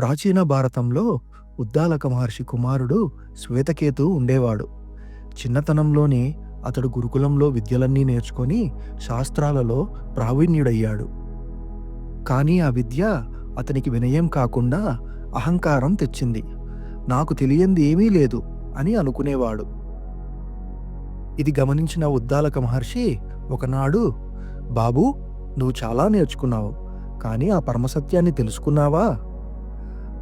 ప్రాచీన భారతంలో ఉద్దాలక మహర్షి కుమారుడు శ్వేతకేతు ఉండేవాడు. చిన్నతనంలోనే అతడు గురుకులంలో విద్యలన్నీ నేర్చుకొని శాస్త్రాలలో ప్రావీణ్యుడయ్యాడు. కానీ ఆ విద్య అతనికి వినయం కాకుండా అహంకారం తెచ్చింది. నాకు తెలియంది ఏమీ లేదు అని అనుకునేవాడు. ఇది గమనించిన ఉద్దాలక మహర్షి ఒకనాడు బాబూ నువ్వు చాలా నేర్చుకున్నావు కానీ ఆ పరమసత్యాన్ని తెలుసుకున్నావా?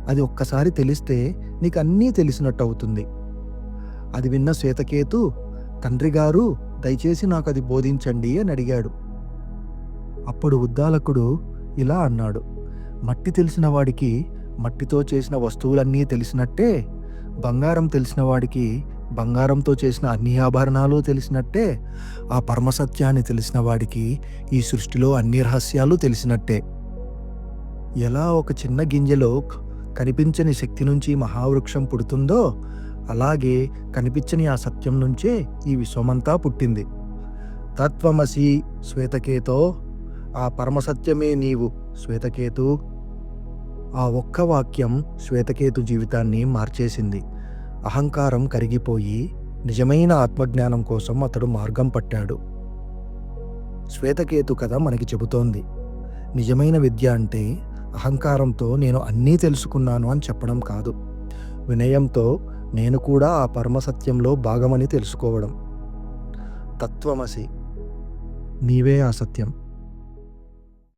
అది ఒక్కసారి తెలిస్తే నీకు అన్నీ తెలిసినట్టు అవుతుంది అది విన్న శ్వేతకేతు తండ్రి గారు దయచేసి నాకు అది బోధించండి అని అడిగాడు. అప్పుడు ఉద్దాలకుడు ఇలా అన్నాడు మట్టి తెలిసిన వాడికి మట్టితో చేసిన వస్తువులన్నీ తెలిసినట్టే బంగారం తెలిసిన వాడికి బంగారంతో చేసిన అన్ని ఆభరణాలు తెలిసినట్టే ఆ పరమసత్యాన్ని తెలిసిన వాడికి ఈ సృష్టిలో అన్ని రహస్యాలు తెలిసినట్టే. ఎలా ఒక చిన్న గింజలో కనిపించని శక్తి నుంచి మహావృక్షం పుడుతుందో అలాగే కనిపించని ఆ సత్యం నుంచే ఈ విశ్వమంతా పుట్టింది. తత్వమసి శ్వేతకేతో ఆ పరమసత్యమే నీవు శ్వేతకేతు. ఆ ఒక్క వాక్యం శ్వేతకేతు జీవితాన్ని మార్చేసింది. అహంకారం కరిగిపోయి నిజమైన ఆత్మజ్ఞానం కోసం అతడు మార్గం పట్టాడు. శ్వేతకేతు కథ మనకి చెబుతోంది. నిజమైన విద్య అంటే అహంకారంతో నేను అన్నీ తెలుసుకున్నాను అని చెప్పడం కాదు. వినయంతో నేను కూడా ఆ పరమసత్యంలో భాగమని తెలుసుకోవడం. తత్వమసి నీవే ఆ సత్యం.